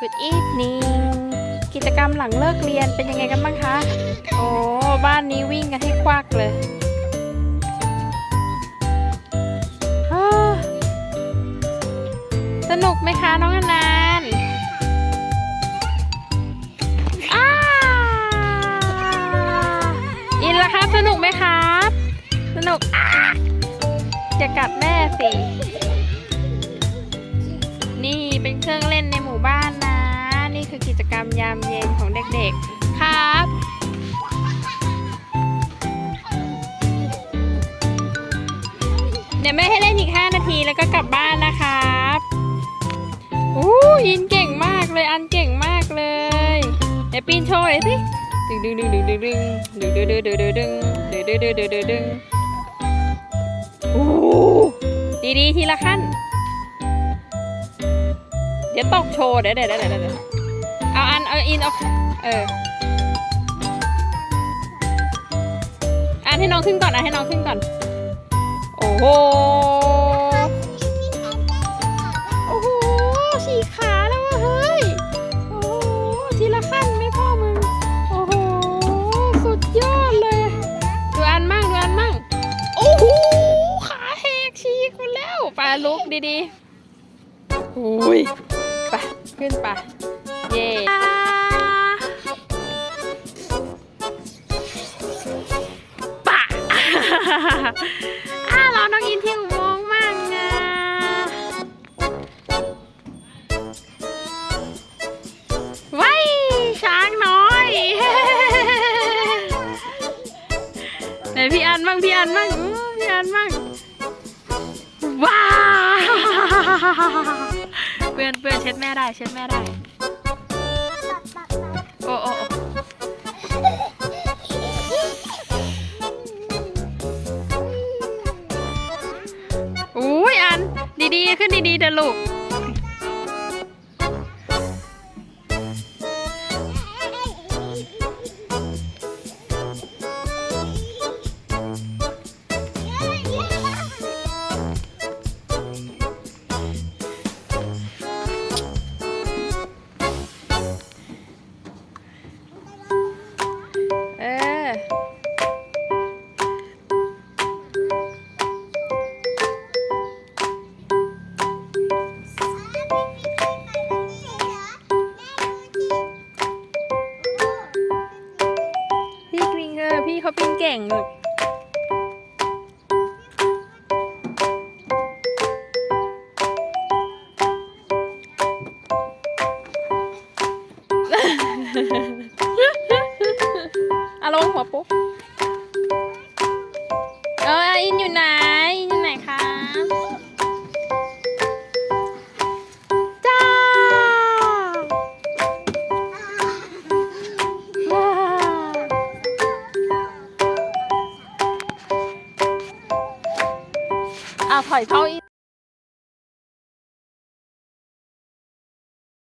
Good evening กิจกรรมหลังเลิกเรียนเป็นยังไงกันบ้างคะ โอ้ บ้านนี้วิ่งกันให้ควักเลยฮ่าสนุกไหมคะน้องอนันต์อินล่ะครับ สนุกไหมครับ สนุกอ่าจะกัดแม่สิ ยามเย็นของเด็กๆ ครับ เดี๋ยวแม่ให้เล่นอีก 5 นาทีแล้วก็กลับบ้านนะครับอู้ยินเก่งมากเลยอันเก่งมากเลย เดี๋ยวปีนโชว์หน่อยสิดึงดึงดึงดึงดึงดึงดึงดึงดึงดึงดึงดึงดึงดึงดึงดึงดึงดึงโอ้ดีๆ ทีละขั้น เดี๋ยวตกโชว์เดี๋ยวเดี๋ยวเดี๋ยว เอาอันเอาอินเอาเอออันให้น้องขึ้นก่อนอันให้น้องขึ้นก่อน โอ้โหโอ้โหฉีกขาแล้วอะเฮ้ยโอ้โหทีละขั้นไม่พ่อมึงโอ้โหสุดยอดเลยดูอันมั่งดูอันมั่งโอ้โหขาแหกฉีกหมดแล้วไปลุกดีๆอุ้ยไปขึ้นไป เย่ปะอ่าเราน้องอินที่อุโมงค์มั่งอะไว้ช้างน้อยไหนพี่อันมั่งพี่อันมั่งพี่อันมั่งว้าเปื้อนเปื้อนเช็ดแม่ได้เช็ดแม่ได้ ดีๆขึ้นดีๆเด้อลูก เออ เออพี่เขาเป็นเก่งลูกอาลงหัวปุ๊บ 啊 phải.